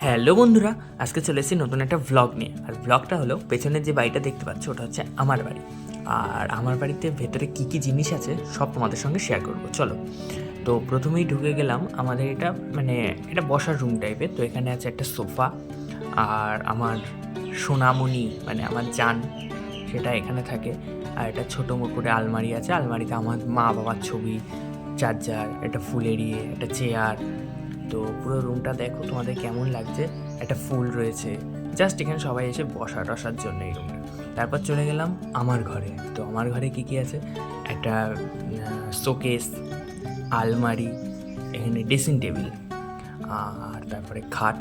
Hello বন্ধুরা, আজকে চলে এসেছি নতুন একটা ভ্লগ নিয়ে। আর ভ্লগটা হলো পেছনের যে বাড়িটা দেখতে পাচ্ছ, ওটা হচ্ছে আমার বাড়ি। আর আমার বাড়িতে ভেতরে কী কী জিনিস আছে, সব তোমাদের সঙ্গে শেয়ার করব। চলো। তো প্রথমেই ঢুকে গেলাম আমাদের এটা মানে এটা বসার রুম টাইপের তো এখানে আছে একটা সোফা আর আমার সোনামণি মানে আমার জান, সেটা এখানে থাকে। আর একটা ছোটো করে আলমারি আছে। আলমারিতে আমার মা বাবার ছবি চার্জার একটা ফুলের ইয়ে একটা চেয়ার তো পুরো রুমটা দেখো, তোমাদের কেমন লাগছে? একটা ফুল রয়েছে। জাস্ট এখানে সবাই এসে বসা টসার জন্য এই রুমটা তারপর চলে গেলাম আমার ঘরে। তো আমার ঘরে কি কি আছে? একটা শোকেস আলমারি, এখানে ড্রেসিং টেবিল আর তারপরে খাট।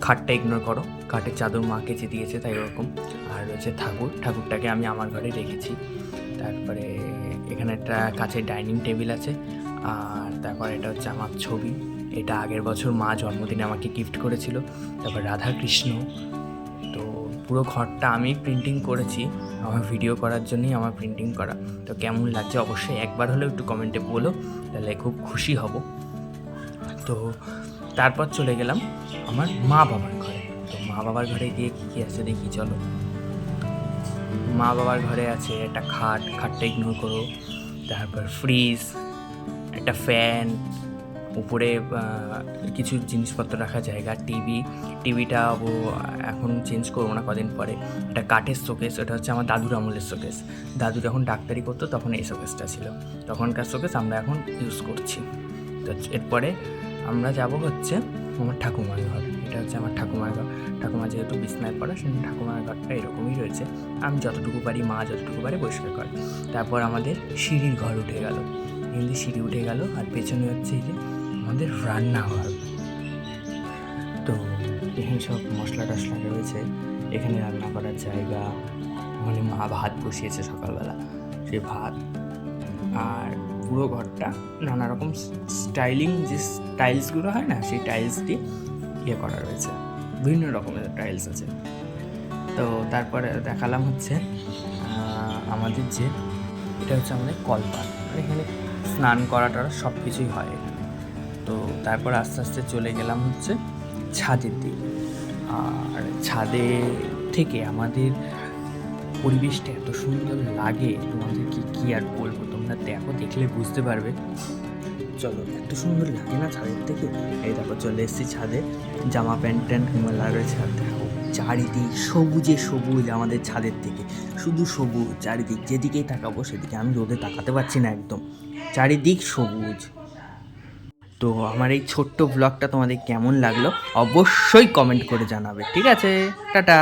খাটটা ইগনোর করো। খাটের চাদর মা কেচে দিয়েছে তাই ওরকম। আর রয়েছে ঠাকুর। ঠাকুরটাকে আমি আমার ঘরে রেখেছি। তারপরে এখানে একটা কাছের ডাইনিং টেবিল আছে। আর তারপর এটা হচ্ছে আমার ছবি। এটা আগের বছর মা জন্মদিনে আমাকে গিফট করেছিল, তারপর রাধা কৃষ্ণ তো পুরো ঘরটা আমি প্রিন্টিং করেছি, আমার ভিডিও করার জন্যই আমার প্রিন্টিং করা। তো কেমন লাগছে অবশ্যই একবার হলেও একটু কমেন্টে বলো, তাহলে খুব খুশি হব। তো তারপর চলে গেলাম আমার মা বাবার ঘরে। তো মা বাবার ঘরে গিয়ে কী কী আছে দেখি, চলো। মা বাবার ঘরে আছে একটা খাট, খাটটা ইগনোর করো। তারপর ফ্রিজ একটা ফ্যান উপরে কিছু জিনিসপত্র রাখার জায়গা, টিভি, টিভিটা ও এখন চেঞ্জ করব না কদিন পরে। একটা কাঠের শোকেস ওটা হচ্ছে আমার দাদুর আমলের শোকেস দাদু যখন ডাক্তারি করতো, তখন এই শোকেসটা ছিল। তখনকার শোকেস আমরা এখন ইউজ করছি। তো এরপরে আমরা যাব হচ্ছে আমার ঠাকুমার ঘর। এটা হচ্ছে আমার ঠাকুমার ঘর। ঠাকুমা যেহেতু বিছনায় পড়া, সেজন্য ঠাকুমার ঘরটা এরকমই রয়েছে। আমি যতটুকু পারি, মা যতটুকু পারে পরিষ্কার করে। তারপর আমাদের সিঁড়ির ঘর উঠে গেল। এমনি সিঁড়ি উঠে গেল, আর পেছনে হচ্ছে যে আমাদের রান্না রান্নাঘর তো এখানে সব মশলা টশলা রয়েছে। এখানে রান্না করার জায়গা। মানে মা ভাত বসিয়েছে সকালবেলা সেই ভাত। আর পুরো ঘরটা নানা রকম স্টাইলিং যে টাইলসগুলো হয় না, সেই টাইলস দিয়ে ইয়ে করা রয়েছে। বিভিন্ন রকমের টাইলস আছে। তো তারপরে দেখালাম হচ্ছে আমাদের যে, এটা হচ্ছে আমাদের কলপার আর এখানে স্নান করাটা সব কিছুই হয় এখানে। তো তারপর আস্তে আস্তে চলে গেলাম হচ্ছে ছাদের দিকে। আর ছাদে থেকে আমাদের পরিবেশটা এত সুন্দর লাগে তোমাদেরকে কি আর বলব? তোমরা দেখো, দেখলে বুঝতে পারবে। চলো, এত সুন্দর লাগে না ছাদের থেকে? এই দেখো, চলে এসেছি ছাদে। জামা প্যান্ট ট্যান্ট মেলা রয়েছে আর দেখো, চারিদিক সবুজে সবুজ আমাদের ছাদের থেকে। শুধু সবুজ, চারিদিক যেদিকেই তাকাবো সেদিকে। আমি রোদে তাকাতে পারছি না একদম। চারিদিক সবুজ। তো আমার এই ছোট্ট ব্লগটা তোমাদের কেমন লাগল অবশ্যই কমেন্ট করে জানাবে, ঠিক আছে? টাটা!